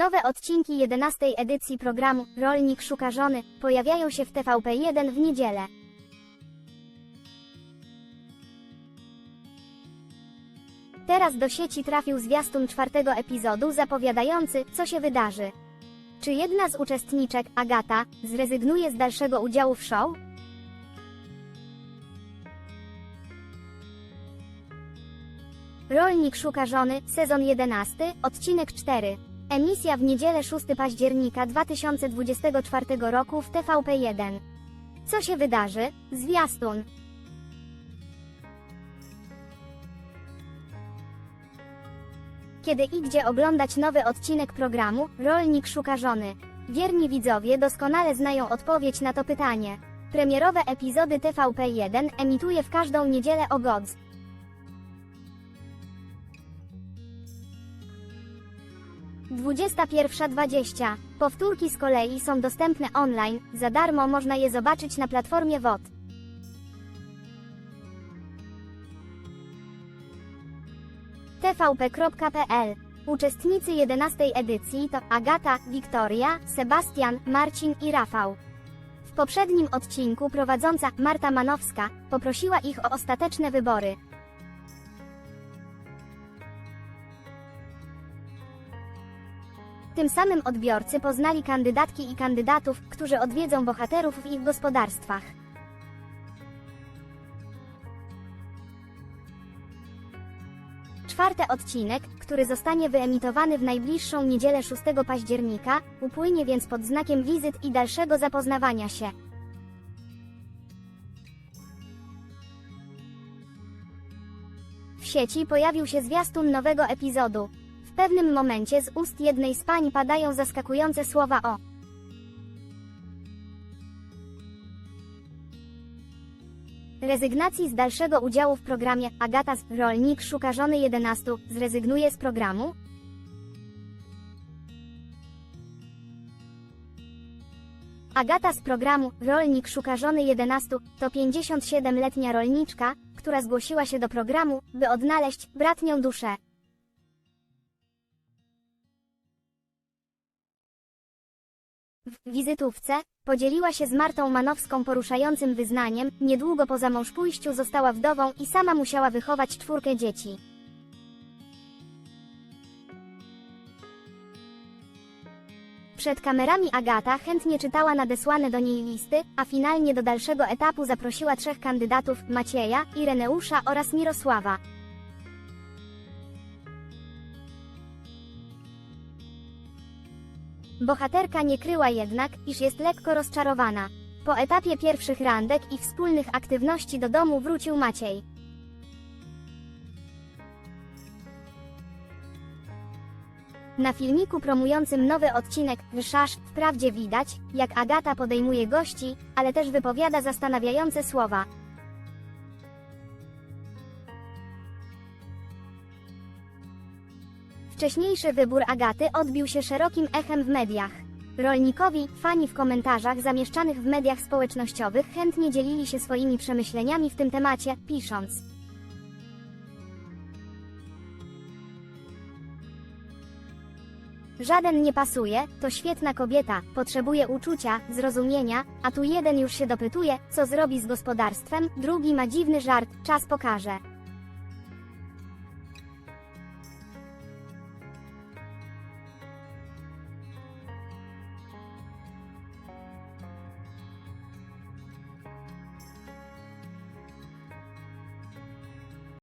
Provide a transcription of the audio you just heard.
Nowe odcinki 11 edycji programu Rolnik szuka żony pojawiają się w TVP1 w niedzielę. Teraz do sieci trafił zwiastun czwartego epizodu zapowiadający, co się wydarzy. Czy jedna z uczestniczek, Agata, zrezygnuje z dalszego udziału w show? Rolnik szuka żony, sezon 11, odcinek 4. Emisja w niedzielę 6 października 2024 roku w TVP1. Co się wydarzy? Zwiastun. Kiedy i gdzie oglądać nowy odcinek programu Rolnik szuka żony? Wierni widzowie doskonale znają odpowiedź na to pytanie. Premierowe epizody TVP1 emituje w każdą niedzielę o godz. 21.20. Powtórki z kolei są dostępne online, za darmo można je zobaczyć na platformie WOT. tvp.pl Uczestnicy 11 edycji to Agata, Wiktoria, Sebastian, Marcin i Rafał. W poprzednim odcinku prowadząca Marta Manowska poprosiła ich o ostateczne wybory. Tym samym odbiorcy poznali kandydatki i kandydatów, którzy odwiedzą bohaterów w ich gospodarstwach. Czwarty odcinek, który zostanie wyemitowany w najbliższą niedzielę 6 października, upłynie więc pod znakiem wizyt i dalszego zapoznawania się. W sieci pojawił się zwiastun nowego epizodu. W pewnym momencie z ust jednej z pań padają zaskakujące słowa o rezygnacji z dalszego udziału w programie Agata z Rolnik szuka żony 11 zrezygnuje z programu? Agata z programu Rolnik szuka żony 11 to 57-letnia rolniczka, która zgłosiła się do programu, by odnaleźć bratnią duszę. W wizytówce podzieliła się z Martą Manowską poruszającym wyznaniem, niedługo po zamążpójściu została wdową i sama musiała wychować czwórkę dzieci. Przed kamerami Agata chętnie czytała nadesłane do niej listy, a finalnie do dalszego etapu zaprosiła trzech kandydatów, Macieja, Ireneusza oraz Mirosława. Bohaterka nie kryła jednak, iż jest lekko rozczarowana. Po etapie pierwszych randek i wspólnych aktywności do domu wrócił Maciej. Na filmiku promującym nowy odcinek Wyszasz wprawdzie widać, jak Agata podejmuje gości, ale też wypowiada zastanawiające słowa. Wcześniejszy wybór Agaty odbił się szerokim echem w mediach. Rolnikowi, fani w komentarzach zamieszczanych w mediach społecznościowych chętnie dzielili się swoimi przemyśleniami w tym temacie, pisząc. Żaden nie pasuje, to świetna kobieta, potrzebuje uczucia, zrozumienia, a tu jeden już się dopytuje, co zrobi z gospodarstwem, drugi ma dziwny żart, czas pokaże.